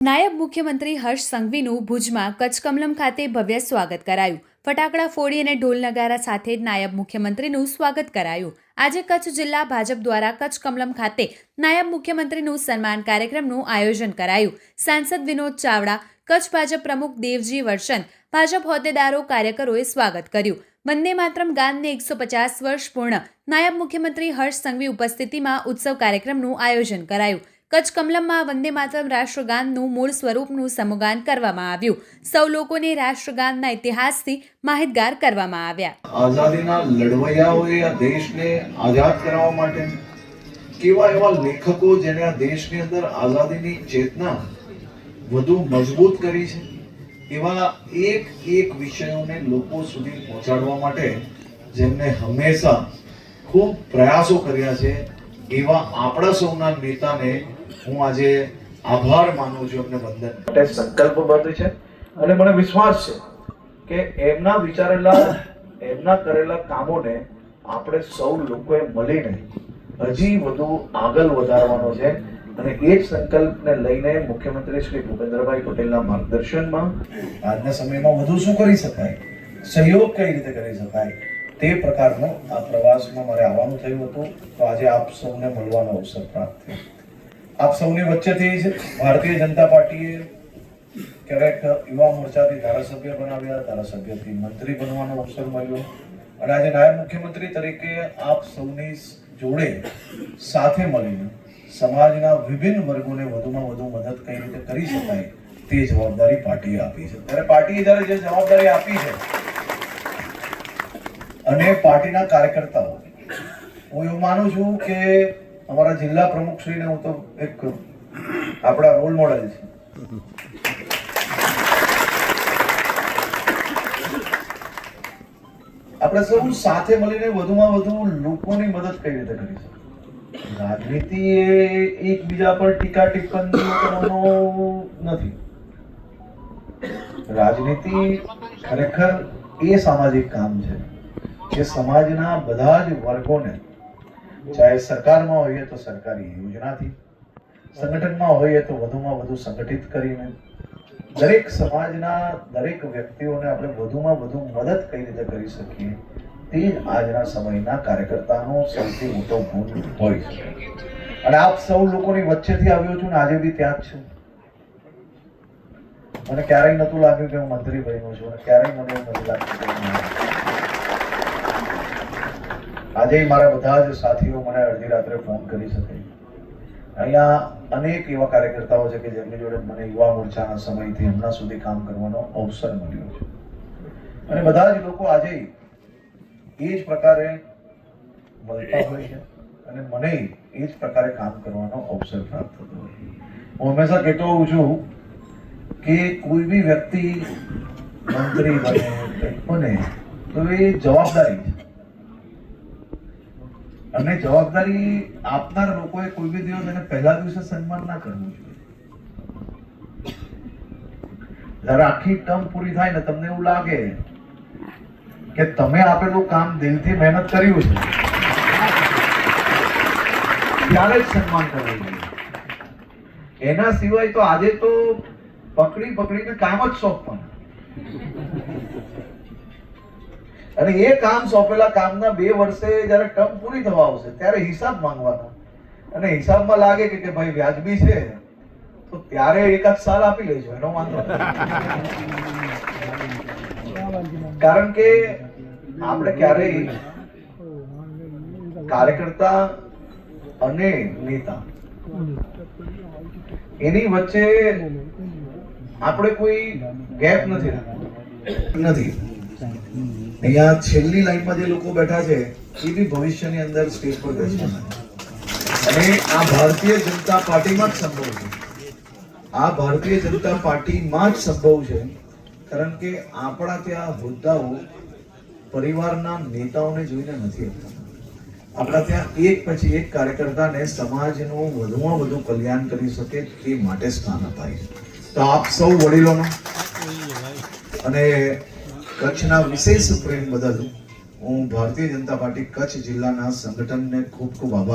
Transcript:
નાયબ મુખ્યમંત્રી હર્ષ સંઘવીનું ભુજમાં કચ્છકમલમ ખાતે ભવ્ય સ્વાગત કરાયું. ફટાકડા ફોડી અને ઢોલ નગારા સાથે નાયબ મુખ્યમંત્રીનું સ્વાગત કરાયું. આજે કચ્છ જિલ્લા ભાજપ દ્વારા કચ્છ કમલમ ખાતે નાયબ મુખ્યમંત્રીનું સન્માન કાર્યક્રમનું આયોજન કરાયું. સાંસદ વિનોદ ચાવડા, કચ્છ ભાજપ પ્રમુખ દેવજી વર્ષન ભાજપ હોદ્દેદારો કાર્યકરોએ સ્વાગત કર્યું. વંદે માતરમ ગાનને એકસો પચાસ વર્ષ પૂર્ણ નાયબ મુખ્યમંત્રી હર્ષ સંઘવી ઉપસ્થિતિમાં ઉત્સવ કાર્યક્રમનું આયોજન કરાયું. કચ્છ કમલમમાં વંદે માતરમ રાષ્ટ્રગાનનું મૂળ સ્વરૂપનું સમુગાન કરવામાં આવ્યું. સૌ લોકોને રાષ્ટ્રગાનના ઇતિહાસથી માહિતગાર કરવામાં આવ્યા. આઝાદીના લડવૈયાઓએ આ દેશને આઝાદ કરાવવા માટે કેવા એવા લેખકો જેને આ દેશની અંદર આઝાદીની ચેતના વધુ મજબૂત કરી છે, એવા એક એક વિષયોને લોકો સુધી પહોંચાડવા માટે જેમને હંમેશા ખૂબ પ્રયાસો કર્યા છે એવા આપણા સૌના નેતાને હું આજે આભાર માનું છું એમને વંદન સંકલ્પબદ્ધ છે અને મને વિશ્વાસ છે કે એમના વિચારેલા, એમના કરેલા કામોને આપણે સૌ લોકોએ મળીને હજી વધુ આગળ વધારવાનો છે અને એ જ સંકલ્પને લઈને મુખ્યમંત્રી શ્રી ભૂપેન્દ્રભાઈ પટેલના માર્ગદર્શનમાં આજના સમયમાં વધુ શું કરી શકાય? સહયોગ કઈ રીતે કરી શકાય? તે પ્રકારનો આ પ્રવાસમાં મારે આવવાનું થયું હતું. તો આજે આપ સૌને મળવાનો અવસર પ્રાપ્ત થયો. આપ સૌની વચ્ચેથી જ ભારતીય જનતા પાર્ટીએ ક્યારેક યુવા મોરચાથી ધારાસભ્ય બનાવ્યા, ધારાસભ્યથી મંત્રી બનવાનો અવસર મળ્યો. અને આજે નાયબ મુખ્યમંત્રી તરીકે આપ સૌની જોડે સાથે મળીને સમાજના વિભિન્ન વર્ગોને વધુમાં વધુ મદદ કઈ રીતે કરી શકાય તે જવાબદારી પાર્ટીએ આપી છે. ત્યારે પાર્ટીએ જ્યારે જે જવાબદારી આપી છે અને પાર્ટીના કાર્યકર્તાઓ. હું એવું માનું છું કે અમારા જિલ્લા પ્રમુખશ્રીને હું તો એક આપણા રોલ મોડેલ છે. આપણે સૌ સાથે મળીને વધુમાં વધુ લોકોની મદદ કઈ રીતે કરી શકીએ? રાજનીતિ એ એકબીજા પર ટીકા ટિપ્પણી નથી. રાજનીતિ ખરેખર એ સામાજિક કામ છે. કે સમાજના બધા જ વર્ગોને, ચાહે સરકારમાં હોઈએ તો સરકારી યોજનાથી, સંગઠનમાં હોઈએ તો વધુમાં વધુ સંગઠિત કરીને, દરેક સમાજના દરેક વ્યક્તિઓને આપણે વધુમાં વધુ મદદ કઈ રીતે કરી શકીએ, તે જ આજના સમયના કાર્યકર્તાનો સૌથી મોટો ગુણ હોય છે. અને આપ સૌ લોકોની વચ્ચેથી આવ્યો છું ને આજે બી ત્યાં જ છું. મને ક્યારેય નતું લાગ્યું કે હું મંત્રી બન્યો છું અને ક્યારેય મને એવું નથી લાગતું આજે મારા બધા જ સાથીઓ મને અડધી રાત્રે ફોન કરી શકે અહીંયા અનેક એવા કાર્યકર્તાઓ છે કે જેમની જોડે મને યુવા મોરચાના સમયથી હમણાં સુધી કામ કરવાનો અવસર મળ્યો છે. અને બધા જ લોકો આજે એ જ પ્રકારે મળતા હોય છે અને મને એ જ પ્રકારે કામ કરવાનો અવસર પ્રાપ્ત થતો હોય. હું હંમેશા કહેતો હોઉં છું કે કોઈ બી વ્યક્તિ મંત્રી બને બને, તો એ જવાબદારી છે. અને જવાબદારી આપનાર લોકોએ કોઈ બી દિવસ એને પહેલા દિવસે સન્માન ના કરવું જોઈએ. જ્યારે આખી ટર્મ પૂરી થાય ને તમને એવું લાગે કે તમે આપેલું કામ દિલથી મહેનત કર્યું છે, ત્યારે જ સન્માન કરવું જોઈએ. એના સિવાય તો આજે તો પકડી પકડીને કામ જ સોંપવાના. અને એ કામ સોંપેલા કામના બે વર્ષે જ્યારે ટર્મ પૂરી થવા આવશે, ત્યારે હિસાબ માંગવાનો. અને હિસાબમાં લાગે કે કે ભાઈ વ્યાજબી છે, તો ત્યારે એકાદ સાલ આપી લેજો, એનો વાંધો. કારણ કે આપણે ક્યારેય કાર્યકર્તા અને નેતા એની વચ્ચે આપણે કોઈ ગેપ નથી નથી. અહીંયા છેલ્લી લાઈનમાં જે લોકો બેઠા છે, એ બી ભવિષ્યની અંદર સ્ટેજ પર બેસવાના. અને આ ભારતીય જનતા પાર્ટીમાં જ સંભવ છે. આ ભારતીય જનતા પાર્ટીમાં જ સંભવ છે, કારણ કે આપણા ત્યાં હોદ્દાઓ પરિવારના નેતાઓને જોઈને નથી આપતા આપણા ત્યાં એક પછી એક કાર્યકર્તાને સમાજનું વધુમાં વધુ કલ્યાણ કરી શકે તે માટે સ્થાન અપાય છે. તો આપ સૌ વડીલોનો અને કચ્છના વિશેષ પ્રેમ બદલ હું ભારતીય જનતા પાર્ટી કચ્છ જિલ્લાના સંગઠનને ખૂબ ખૂબ આભાર